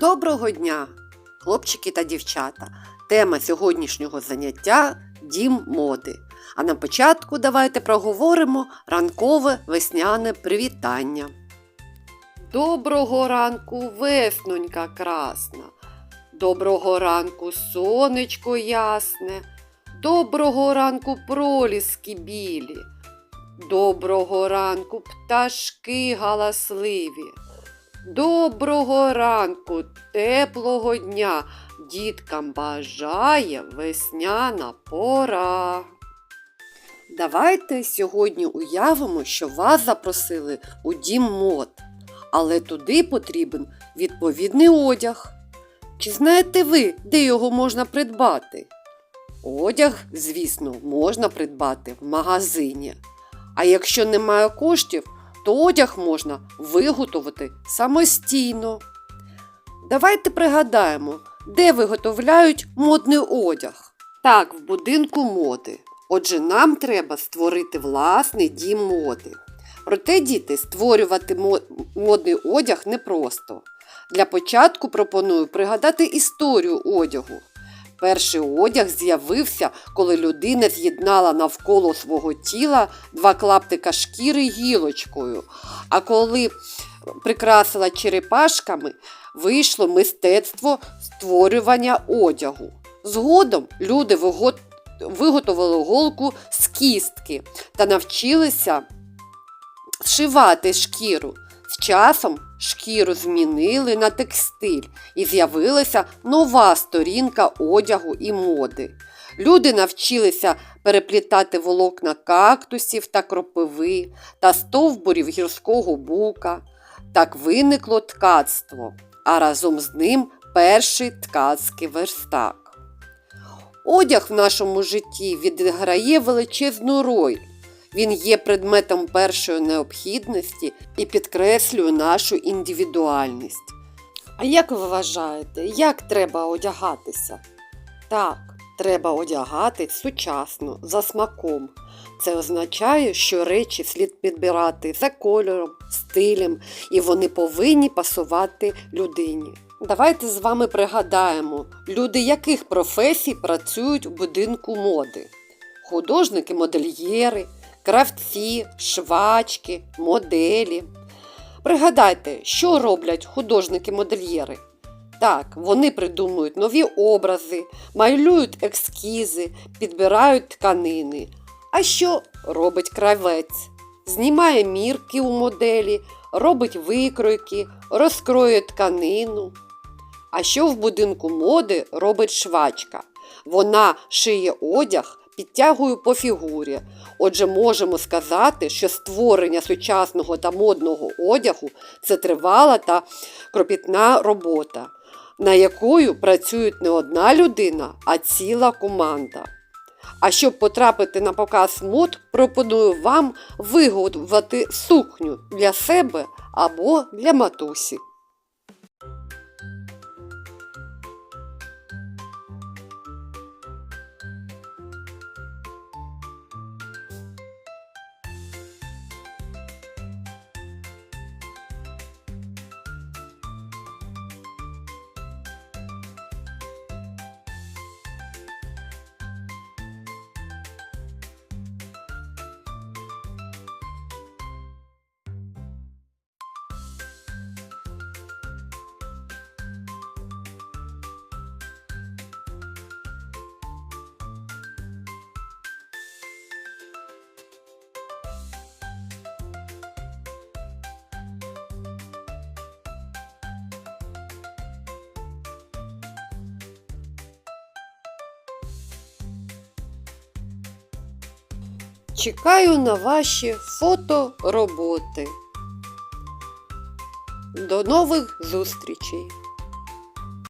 Доброго дня, хлопчики та дівчата. Тема сьогоднішнього заняття дім моди. А на початку давайте проговоримо ранкове весняне привітання. Доброго ранку, веснонька красна. Доброго ранку, сонечко ясне. Доброго ранку, проліски білі. Доброго ранку, пташки галасливі. Доброго ранку, теплого дня діткам бажає весняна пора. Давайте сьогодні уявимо, що вас запросили у дім мод, але туди потрібен відповідний одяг. Чи знаєте ви, де його можна придбати? Одяг, звісно, можна придбати в магазині. А якщо немає коштів, то одяг можна виготовити самостійно. Давайте пригадаємо, де виготовляють модний одяг. Так, в будинку моди. Отже, нам треба створити власний дім моди. Проте, діти, створювати модний одяг непросто. Для початку пропоную пригадати історію одягу. Перший одяг з'явився, коли людина з'єднала навколо свого тіла два клаптика шкіри гілочкою. А коли прикрасила черепашками, вийшло мистецтво створювання одягу. Згодом люди виготовили голку з кістки та навчилися зшивати шкіру. З часом шкіру змінили на текстиль і з'явилася нова сторінка одягу і моди. Люди навчилися переплітати волокна кактусів та кропиви та стовбурів гірського бука. Так виникло ткацтво, а разом з ним перший ткацький верстак. Одяг в нашому житті відіграє величезну роль. Він є предметом першої необхідності і підкреслює нашу індивідуальність. А як ви вважаєте, як треба одягатися? Так, треба одягати сучасно, за смаком. Це означає, що речі слід підбирати за кольором, стилем, і вони повинні пасувати людині. Давайте з вами пригадаємо, люди яких професій працюють в будинку моди: художники-модельєри, кравці, швачки, моделі. Пригадайте, що роблять художники-модельєри. Так, вони придумують нові образи, малюють ескізи, підбирають тканини. А що робить кравець? Знімає мірки у моделі, робить викройки, розкроює тканину. А що в будинку моди робить швачка? Вона шиє одяг, підтягує по фігурі. Отже, можемо сказати, що створення сучасного та модного одягу це тривала та кропітна робота, на якою працюють не одна людина, а ціла команда. А щоб потрапити на показ мод, пропоную вам виготовити сукню для себе або для матусі. Чекаю на ваші фотороботи. До нових зустрічей!